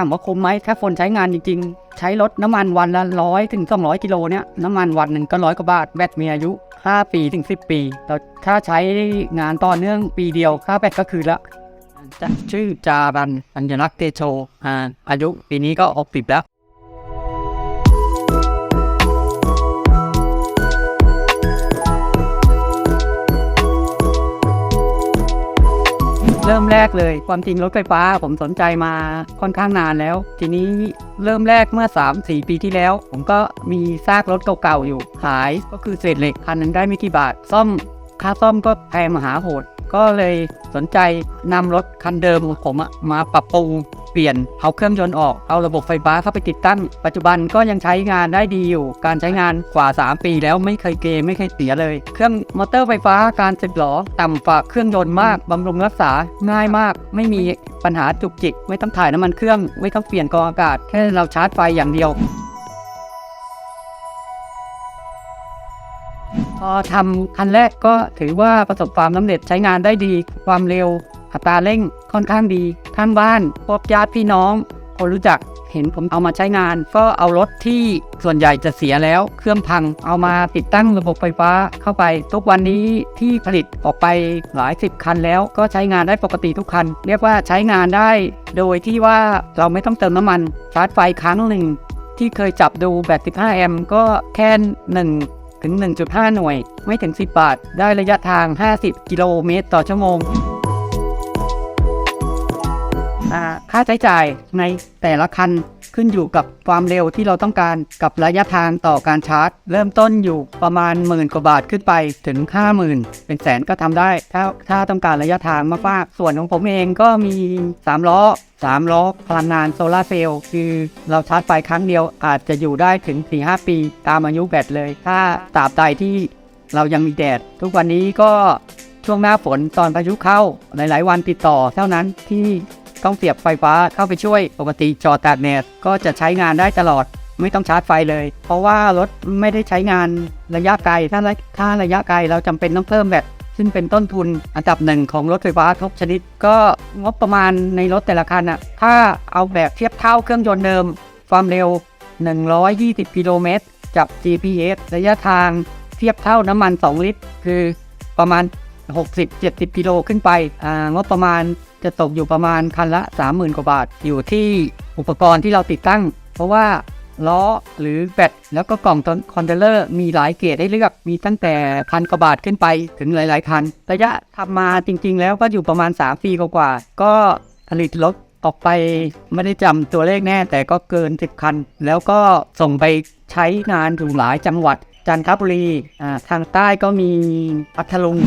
ามว่าคุ้มไหมถ้าคนใช้งานจริง ๆ ใช้รถน้ำมันวันละร้อยถึงสองร้อยกิโลเนี่ยน้ำมันวันหนึ่งก็ร้อยกว่าบาทแบตมีอายุ 5 ปีถึง 10 ปีแต่ถ้าใช้งานต่อเนื่องปีเดียวค่าแบตก็คือละชื่อจารันอัญลักษ์เตโชอาอายุปีนี้ก็ออกปิบแล้ว เริ่มแรกเลย ความจริงรถไฟฟ้าผมสนใจมาค่อนข้างนานแล้ว ทีนี้เริ่มแรกเมื่อ 3-4 ปีที่แล้ว ผมก็มีซากรถเก่าๆอยู่ ขายก็คือเศษเหล็กคันหนึงได้ไม่กี่บาท ซ่อมค่าซ่อมก็แพงมหาโหด ก็เลยสนใจนำรถคันเดิมของผมมาปรับปรุง เปลี่ยนเอาเครื่องยนต์ออกเอาระบบไฟฟ้าเข้าไปติดตั้ง ปัจจุบันก็ยังใช้งานได้ดีอยู่ การใช้งานกว่า 3 ปีแล้วไม่เคยเกมไม่เคยเสียเลย เครื่องมอเตอร์ไฟฟ้าการสิบล้อต่ำกว่าเครื่องยนต์มากบำรุงรักษาง่ายมาก ไม่มีปัญหาจุกจิก ไม่ต้องถ่ายน้ำมันเครื่องไม่ต้องเปลี่ยนกรองอากาศแค่เราชาร์จไฟอย่างเดียวพอทำคันแรกก็ถือว่าประสบความสำเร็จใช้งานได้ดี ความเร็วอัตราเร่งค่อนข้างดี ข้างบ้านพบญาติพี่น้องคนรู้จักเห็นผมเอามาใช้งาน ก็เอารถที่ส่วนใหญ่จะเสียแล้ว เครื่องพังเอามาติดตั้งระบบไฟฟ้าเข้าไป ทุกวันนี้ที่ผลิตออกไปหลายสิบคันแล้ว ก็ใช้งานได้ปกติทุกคัน เรียกว่าใช้งานได้ โดยที่ว่าเราไม่ต้องเติมน้ำมันชาร์จไฟครั้งหนึ่ง ที่เคยจับดูแบต15แอมป์ก็แค่1ถึง 1.5 หน่วย ไม่ถึง 10 บาท ได้ระยะทาง 50 กิโลเมตรต่อชั่วโมง ค่าใช้จ่ายในแต่ละคันขึ้นอยู่กับความเร็วที่เราต้องการกับระยะทางต่อการชาร์จ เริ่มต้นอยู่ประมาณหมื่นกว่าบาทขึ้นไปถึง 50,000 เป็นแสนก็ทำได้ ถ้าถ้าต้องการระยะทางมากๆส่วนของผมเองก็มี 3 ล้อ 3 ล้อพลังงานโซลาร์เซลล์คือเราชาร์จไฟครั้งเดียวอาจจะอยู่ได้ถึง 4-5 ปี ตามอายุแบตเลย ถ้าตราบใดที่เรายังมีแดด ทุกวันนี้ก็ช่วงหน้าฝนตอนพายุเข้าหลาย ๆ วันติดต่อเท่านั้นที่ ต้องเสียบไฟฟ้าเข้าไปช่วยปกติจอตากแดดก็จะใช้งานได้ตลอด ไม่ต้องชาร์จไฟเลย เพราะว่ารถไม่ได้ใช้งานระยะไกลถ้าระถ้าระยะไกลเราจำเป็นต้องเพิ่มแบตซึ่งเป็นต้นทุนอันดับหนึ่งของรถไฟฟ้าทุกชนิด ก็งบประมาณในรถแต่ละคันอะถ้าเอาแบบเทียบเท่าเครื่องยนต์เดิม ความเร็ว 120 กิโลเมตรจับ GPS ระยะทางเทียบเท่าน้ำมัน 2 ลิตร คือประมาณ 60-70 กิโลขึ้นไปอ่างบประมาณ จะตกอยู่ประมาณคันละ 30,000 กว่าบาท อยู่ที่อุปกรณ์ที่เราติดตั้ง เพราะว่าล้อหรือแบตแล้วก็กล่องคอนเทนเนอร์มีหลายเกรดให้เลือก มีตั้งแต่พันกว่าบาทขึ้นไปถึงหลายๆคันระยะทำมาจริง ๆ แล้วก็อยู่ประมาณ 3 ปีกว่าๆก็ผลิตรถออกไปไม่ได้จำตัวเลขแน่ แต่ก็เกิน 10 คัน แล้วก็ส่งไปใช้งานอยู่หลายจังหวัด จันทบุรีอ่าทางใต้ก็มีพัทลุง